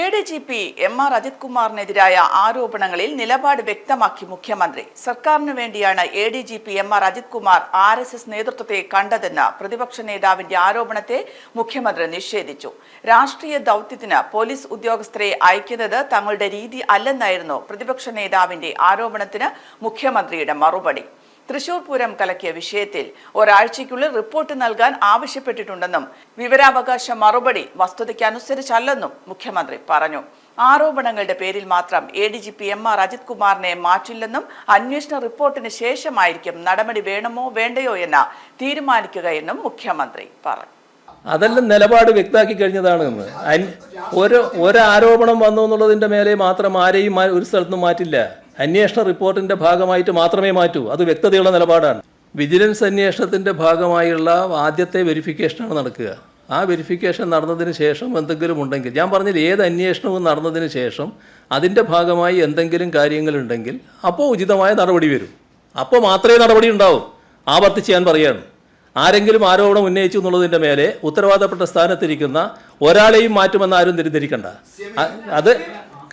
A D G P M R Ajith കുമാറിനെതിരായ ആരോപണങ്ങളിൽ നിലപാട് വ്യക്തമാക്കി മുഖ്യമന്ത്രി. സർക്കാരിനു വേണ്ടിയാണ് A D G P M R Ajith Kumar R S S നേതൃത്വത്തെ കണ്ടതെന്ന് പ്രതിപക്ഷ നേതാവിന്റെ ആരോപണത്തെ മുഖ്യമന്ത്രി നിഷേധിച്ചു. രാഷ്ട്രീയ ദൌത്യത്തിന് പോലീസ് ഉദ്യോഗസ്ഥരെ അയക്കുന്നത് തങ്ങളുടെ രീതി അല്ലെന്നായിരുന്നു പ്രതിപക്ഷ നേതാവിന്റെ ആരോപണത്തിന് മുഖ്യമന്ത്രിയുടെ മറുപടി. തൃശൂർ പൂരം കലക്കിയ വിഷയത്തിൽ ഒരാഴ്ചയ്ക്കുള്ളിൽ റിപ്പോർട്ട് നൽകാൻ ആവശ്യപ്പെട്ടിട്ടുണ്ടെന്നും വിവരാവകാശ മറുപടി വസ്തുതയ്ക്കനുസരിച്ചല്ലെന്നും മുഖ്യമന്ത്രി പറഞ്ഞു. ആരോപണങ്ങളുടെ പേരിൽ മാത്രം A D G P M R Ajith കുമാറിനെ മാറ്റില്ലെന്നും അന്വേഷണ റിപ്പോർട്ടിന് ശേഷമായിരിക്കും നടപടി വേണമോ വേണ്ടയോ എന്ന് തീരുമാനിക്കുകയെന്നും മുഖ്യമന്ത്രി പറഞ്ഞു. അതെല്ലാം നിലപാട് വ്യക്തമാക്കി കഴിഞ്ഞതാണ് എന്ന്. ഒരു ഒരാരോപണം വന്നു എന്നുള്ളതിന്റെ മേലെ മാത്രം ആരെയും ഒരു സ്ഥലത്തും മാറ്റില്ല. അന്വേഷണ റിപ്പോർട്ടിന്റെ ഭാഗമായിട്ട് മാത്രമേ മാറ്റൂ. അത് വ്യക്തതയുള്ള നിലപാടാണ്. വിജിലൻസ് അന്വേഷണത്തിന്റെ ഭാഗമായുള്ള ആദ്യത്തെ വെരിഫിക്കേഷനാണ് നടക്കുക. ആ വെരിഫിക്കേഷൻ നടന്നതിന് ശേഷം എന്തെങ്കിലും ഉണ്ടെങ്കിൽ ഞാൻ പറഞ്ഞില്ല ഏത് അന്വേഷണവും നടന്നതിന് ശേഷം അതിന്റെ ഭാഗമായി എന്തെങ്കിലും കാര്യങ്ങളുണ്ടെങ്കിൽ അപ്പോൾ ഉചിതമായ നടപടി വരും. അപ്പോൾ മാത്രമേ നടപടി ഉണ്ടാവും. ആവർത്തിച്ച് ഞാൻ പറയുകയാണ് ആരെങ്കിലും ആരോപണം ഉന്നയിച്ചു എന്നുള്ളതിന്റെ മേലെ ഉത്തരവാദപ്പെട്ട സ്ഥാനത്തിരിക്കുന്ന ഒരാളെയും മാറ്റുമെന്ന് ആരും തെറ്റിദ്ധരിക്കണ്ട. അത്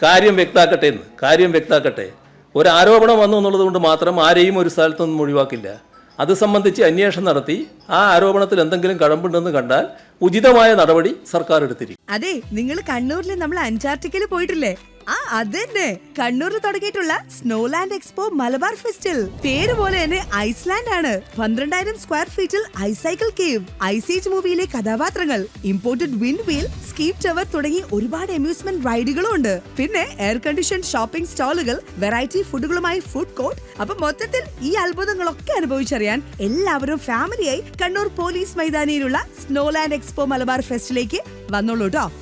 കാര്യം വ്യക്താക്കട്ടെ എന്ന്. കാര്യം വ്യക്താക്കട്ടെ. ഒരു ആരോപണം വന്നു എന്നുള്ളത് കൊണ്ട് മാത്രം ആരെയും ഒരു സ്ഥലത്തൊന്നും ഒഴിവാക്കില്ല. അത് സംബന്ധിച്ച് അന്വേഷണം നടത്തി ആ ആരോപണത്തിൽ എന്തെങ്കിലും കഴമ്പുണ്ടെന്ന് കണ്ടാൽ ഉചിതമായ നടപടി സർക്കാർ എടുത്തിരിക്കും. അതെ നിങ്ങൾ കണ്ണൂരിൽ നമ്മൾ അന്റാർട്ടിക്കയിൽ പോയിട്ടില്ലേ? ആ അതന്നെ. കണ്ണൂരിൽ തുടങ്ങിയിട്ടുള്ള സ്നോലാൻഡ് എക്സ്പോ മലബാർ ഫെസ്റ്റിൽ. പേര് പോലെ തന്നെ ഐസ്ലാൻഡ് ആണ്. പന്ത്രണ്ടായിരം സ്ക്വയർ ഫീറ്റിൽ ഐസൈക്കിൾ കേവ് ഐസേജ് മൂവിയിലെ കഥാപാത്രങ്ങൾ imported wind wheel skip tower തുടങ്ങി ഒരുപാട് അമ്യൂസ്മെന്റ് റൈഡുകളും ഉണ്ട്. പിന്നെ എയർ കണ്ടീഷൻ ഷോപ്പിംഗ് സ്റ്റാളുകൾ വെറൈറ്റി ഫുഡുകളുമായി ഫുഡ് കോർട്ട് അപ്പൊ മൊത്തത്തിൽ ഈ അത്ഭുതങ്ങളൊക്കെ അനുഭവിച്ചറിയാൻ എല്ലാവരും ഫാമിലിയായി കണ്ണൂർ പോലീസ് മൈതാനിയിലുള്ള സ്നോലാൻഡ് എക്സ്പോ മലബാർ ഫെസ്റ്റിലേക്ക് വന്നോളൂ കേട്ടോ